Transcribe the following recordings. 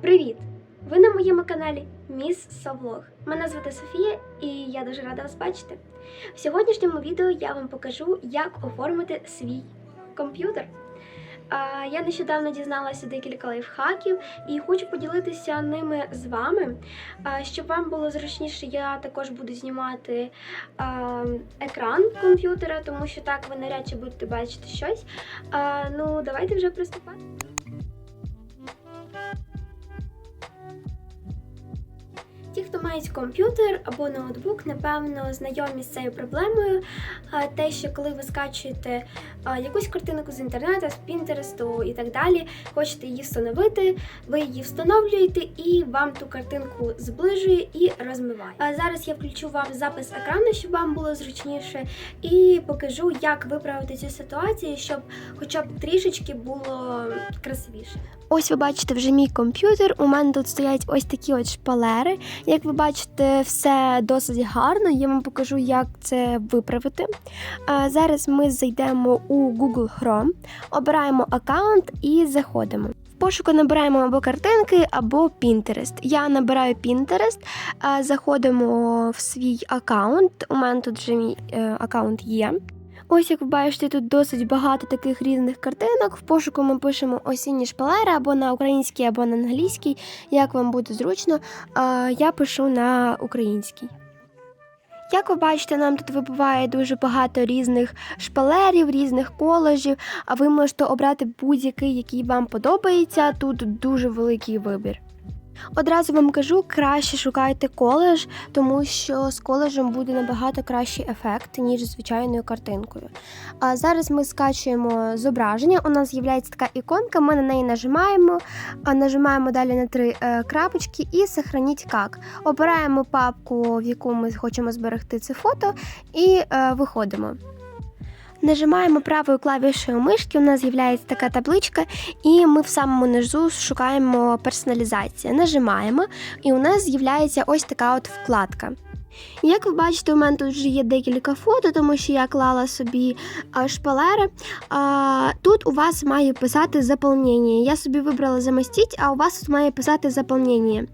Привіт! Ви на моєму каналі Міс Совлог. Мене звати Софія і я дуже рада вас бачити. В сьогоднішньому відео я вам покажу, як оформити свій комп'ютер. Я нещодавно дізналася декілька лайфхаків і хочу поділитися ними з вами. Щоб вам було зручніше, я також буду знімати екран комп'ютера, тому що так ви навряд чи будете бачити щось. Ну, давайте вже приступати. Хто мають комп'ютер або ноутбук, напевно, знайомі з цією проблемою. Те, що коли ви скачуєте якусь картинку з інтернету, з Пінтересту і так далі, хочете її встановити, ви її встановлюєте і вам ту картинку зближує і розмиває. Зараз я включу вам запис екрану, щоб вам було зручніше, і покажу, як виправити цю ситуацію, щоб хоча б трішечки було красивіше. Ось ви бачите вже мій комп'ютер. У мене тут стоять ось такі от шпалери. Як ви бачите, все досить гарно. Я вам покажу, як це виправити. Зараз ми зайдемо у Google Chrome, обираємо аккаунт і заходимо. В пошуку набираємо або картинки, або Pinterest. Я набираю Pinterest, заходимо в свій аккаунт. У мене тут вже мій е, аккаунт є. Ось як ви бачите, тут досить багато таких різних картинок. В пошуку ми пишемо осінні шпалери або на українській, або на англійській, як вам буде зручно. Я пишу на українській. Як ви бачите, нам тут вибуває дуже багато різних шпалерів, різних колажів, а ви можете обрати будь-який, який вам подобається. Тут дуже великий вибір. Одразу вам кажу, краще шукайте коледж, тому що з коледжем буде набагато кращий ефект, ніж звичайною картинкою. А зараз ми скачуємо зображення. У нас з'являється така іконка, ми на неї нажимаємо, нажимаємо далі на три е, крапочки і сохраніть як. Обираємо папку, в яку ми хочемо зберегти це фото, і е, виходимо. Нажимаємо правою клавішею мишки, у нас з'являється така табличка, і ми в самому низу шукаємо персоналізація. Нажимаємо, і у нас з'являється ось така от вкладка. Як ви бачите, у мене тут вже є декілька фото, тому що я клала собі шпалери. Тут у вас має писати заповнення. Я собі вибрала замостіть, а у вас тут має писати заповнення.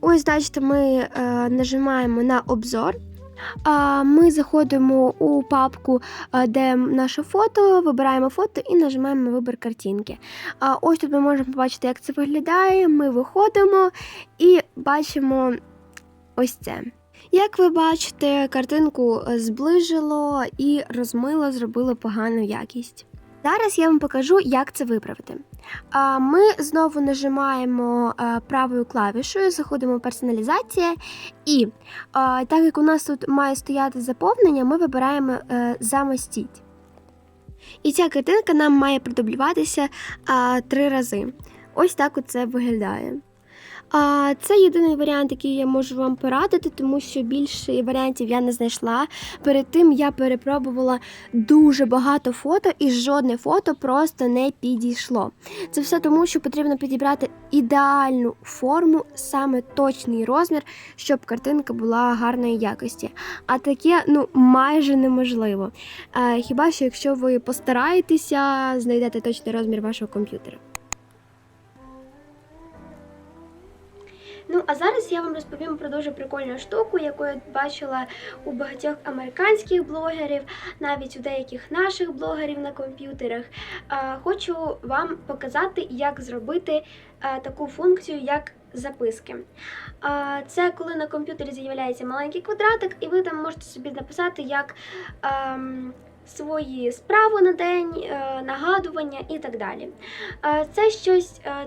Ось, бачите, ми нажимаємо на обзор. Ми заходимо у папку, де наше фото, вибираємо фото і нажимаємо вибір картинки. Ось тут ми можемо побачити, як це виглядає. Ми виходимо і бачимо ось це. Як ви бачите, картинку зближило і розмило, зробило погану якість. Зараз я вам покажу, як це виправити. Ми знову нажимаємо правою клавішою, заходимо в персоналізація, і так як у нас тут має стояти заповнення, ми вибираємо е, замостіть. І ця картинка нам має продублюватися три рази. Ось так це виглядає. А, Це єдиний варіант, який я можу вам порадити, тому що більше варіантів я не знайшла. Перед тим я перепробувала дуже багато фото, і жодне фото просто не підійшло. Це все тому, що потрібно підібрати ідеальну форму, саме точний розмір, щоб картинка була гарної якості. А таке ну майже неможливо. А, хіба що якщо ви постараєтеся, знайдете точний розмір вашого комп'ютера. Ну, а зараз я вам розповім про дуже прикольну штуку, яку я бачила у багатьох американських блогерів, навіть у деяких наших блогерів на комп'ютерах. Хочу вам показати, як зробити таку функцію, як записки. Це коли на комп'ютері з'являється маленький квадратик, і ви там можете собі написати як. ем, Свої справи на день, е, нагадування і так далі. Е, Це щось е,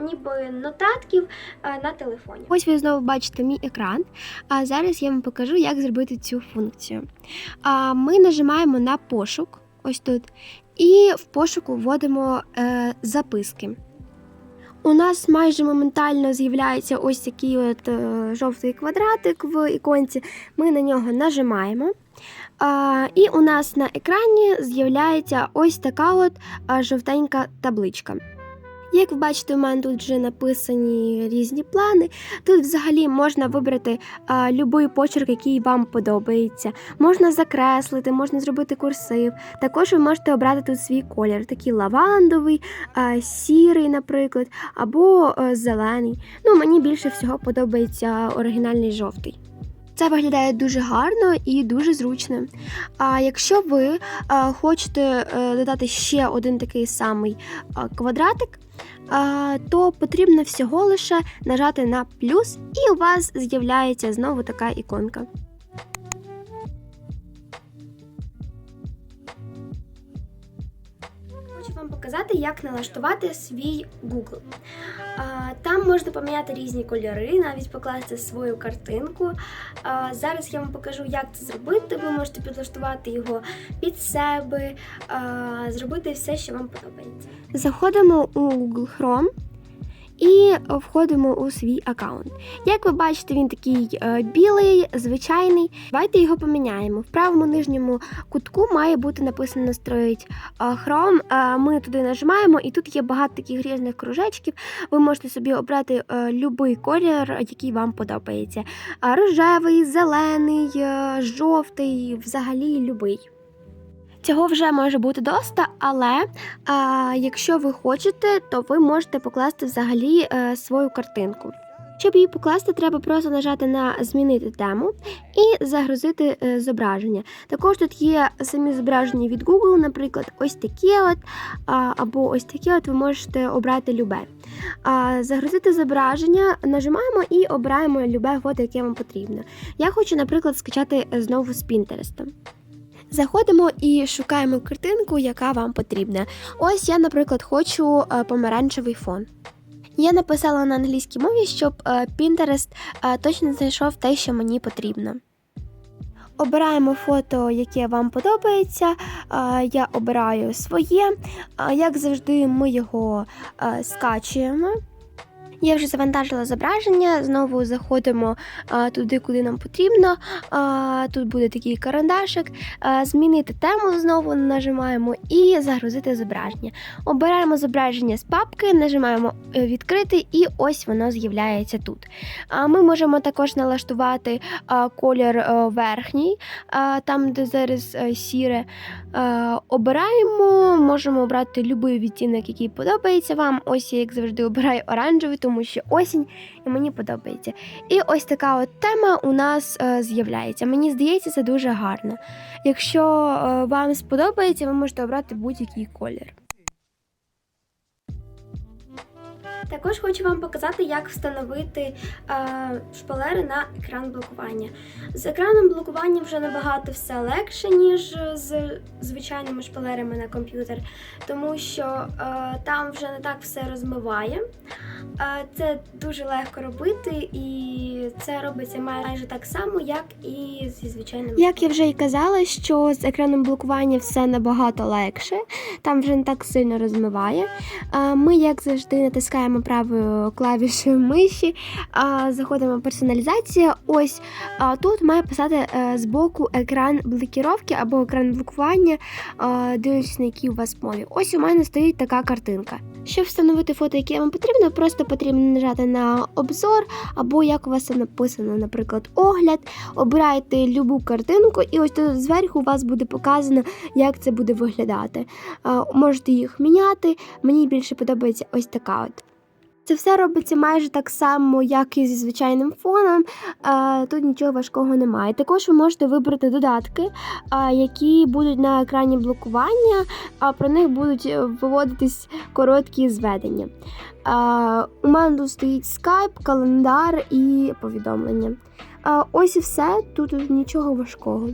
ніби нотатків е, на телефоні. Ось ви знову бачите мій екран. А зараз я вам покажу, як зробити цю функцію. А Ми нажимаємо на пошук, ось тут, і в пошуку вводимо е, записки. У нас майже моментально з'являється ось такий от е, жовтий квадратик в іконці. Ми на нього нажимаємо. І у нас на екрані з'являється ось така от а, жовтенька табличка. Як ви бачите, у мене тут вже написані різні плани. Тут взагалі можна вибрати а, будь-який почерк, який вам подобається. Можна закреслити, можна зробити курсив. Також ви можете обрати тут свій колір, такий лавандовий, а, сірий, наприклад, або а, зелений. Ну, мені більше всього подобається оригінальний жовтий. Це виглядає дуже гарно і дуже зручно. А якщо ви а, хочете е, додати ще один такий самий квадратик, то потрібно всього лише нажати на плюс, і у вас з'являється знову така іконка. Хочу вам показати, як налаштувати свій Google. Там можна поміняти різні кольори, навіть покласти свою картинку. Зараз я вам покажу, як це зробити. Ви можете підлаштувати його під себе, зробити все, що вам подобається. Заходимо у Google Chrome. І входимо у свій аккаунт. Як ви бачите, він такий е, білий, звичайний. Давайте його поміняємо. В правому нижньому кутку має бути написано настроїть е, Chrome. Е, ми туди нажимаємо, і тут є багато таких різних кружечків. Ви можете собі обрати е, будь-який колір, який вам подобається. Е, рожевий, зелений, е, жовтий, взагалі любий. Цього вже може бути доста, але а, якщо ви хочете, то ви можете покласти взагалі е, свою картинку. Щоб її покласти, треба просто нажати на змінити тему і загрузити е, зображення. Також тут є самі зображення від Google, наприклад, ось такі от, а, або ось такі от ви можете обрати любе. А, загрузити зображення, нажимаємо і обираємо любе фото, яке вам потрібно. Я хочу, наприклад, скачати знову з Pinterest. Заходимо і шукаємо картинку, яка вам потрібна. Ось я, наприклад, хочу е, помаранчевий фон. Я написала на англійській мові, щоб е, Pinterest е, точно знайшов те, що мені потрібно. Обираємо фото, яке вам подобається. Я обираю своє. Як завжди, ми його скачуємо. Я вже завантажила зображення, знову заходимо а, туди, куди нам потрібно. А, тут буде такий карандашик. А, змінити тему знову нажимаємо і загрузити зображення. Обираємо зображення з папки, нажимаємо е, відкрити, і ось воно з'являється тут. А, ми можемо також налаштувати а, колір е, верхній, а, там, де зараз е, сіре. Е, обираємо, можемо обрати будь-який відтінок, який подобається вам. Ось я, як завжди, обираю оранжевий, тому що осінь і мені подобається. І ось така от тема у нас е, з'являється. Мені здається, це дуже гарно. Якщо е, вам сподобається, ви можете обрати будь-який колір. Також хочу вам показати, як встановити е, шпалери на екран блокування. З екраном блокування вже набагато все легше, ніж з звичайними шпалерами на комп'ютер, тому що е, там вже не так все розмиває. Е, це дуже легко робити, і це робиться майже так само, як і зі звичайним. Як я вже і казала, що з екраном блокування все набагато легше, там вже не так сильно розмиває. Е, Ми, як завжди, натискаємо правою клавішою миші, заходимо в персоналізація. Ось тут має писати е, збоку екран блокіровки або екран блокування, дивлячись на якій у вас мові. Ось у мене стоїть така картинка. Щоб встановити фото, яке вам потрібно, просто потрібно нажати на обзор, або як у вас це написано, наприклад, огляд. Обираєте любу картинку, і ось тут зверху у вас буде показано, як це буде виглядати. Можете їх міняти. Мені більше подобається ось така от. Це все робиться майже так само, як і зі звичайним фоном. Тут нічого важкого немає. Також ви можете вибрати додатки, які будуть на екрані блокування, а про них будуть виводитись короткі зведення. У мене тут стоїть Skype, календар і повідомлення. Ось і все, тут нічого важкого.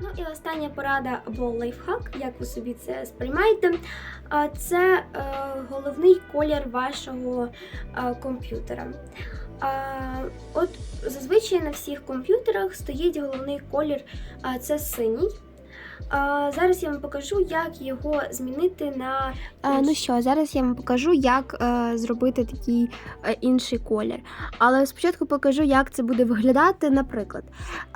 Ну і остання порада або лайфхак, як ви собі це сприймаєте. Це е, головний колір вашого комп'ютера. От зазвичай на всіх комп'ютерах стоїть головний колір, це синій. А, зараз я вам покажу, як його змінити на Е, ну що, зараз я вам покажу, як е, зробити такий е, інший колір. Але спочатку покажу, як це буде виглядати. Наприклад,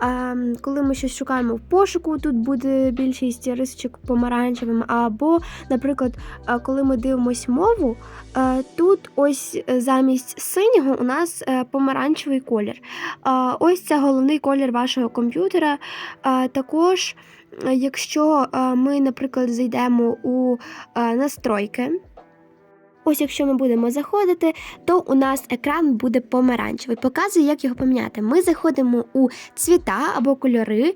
е, коли ми щось шукаємо в пошуку, тут буде більшість рисочок помаранчевим. Або, наприклад, е, коли ми дивимось мову, е, тут ось е, замість синього у нас е, помаранчевий колір. Е, ось це головний колір вашого комп'ютера. Е, також. Е, Якщо е, ми, наприклад, зайдемо у е, настройки. Ось якщо ми будемо заходити, то у нас екран буде помаранчевий. Показує, як його поміняти. Ми заходимо у цвіта або кольори,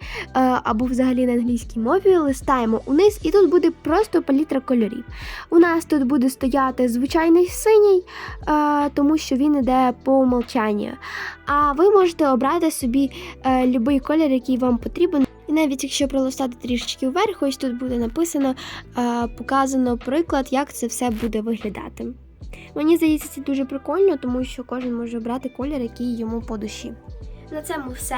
або взагалі на англійській мові, листаємо униз, і тут буде просто палітра кольорів. У нас тут буде стояти звичайний синій, тому що він іде по умолчанню. А ви можете обрати собі будь-який колір, який вам потрібен. І навіть якщо пролистати трішечки вверх, ось тут буде написано показано приклад, як це все буде виглядати. Мені здається, це дуже прикольно, тому що кожен може обрати колір, який йому по душі. На цьому все.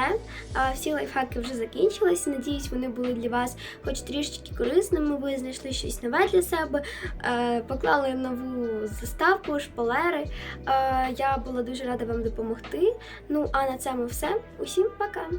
Всі лайфхаки вже закінчились. Надіюсь, вони були для вас хоч трішечки корисними. Ви знайшли щось нове для себе, е, поклали нову заставку, шпалери. Е, Я була дуже рада вам допомогти. Ну а на цьому все. Усім пока!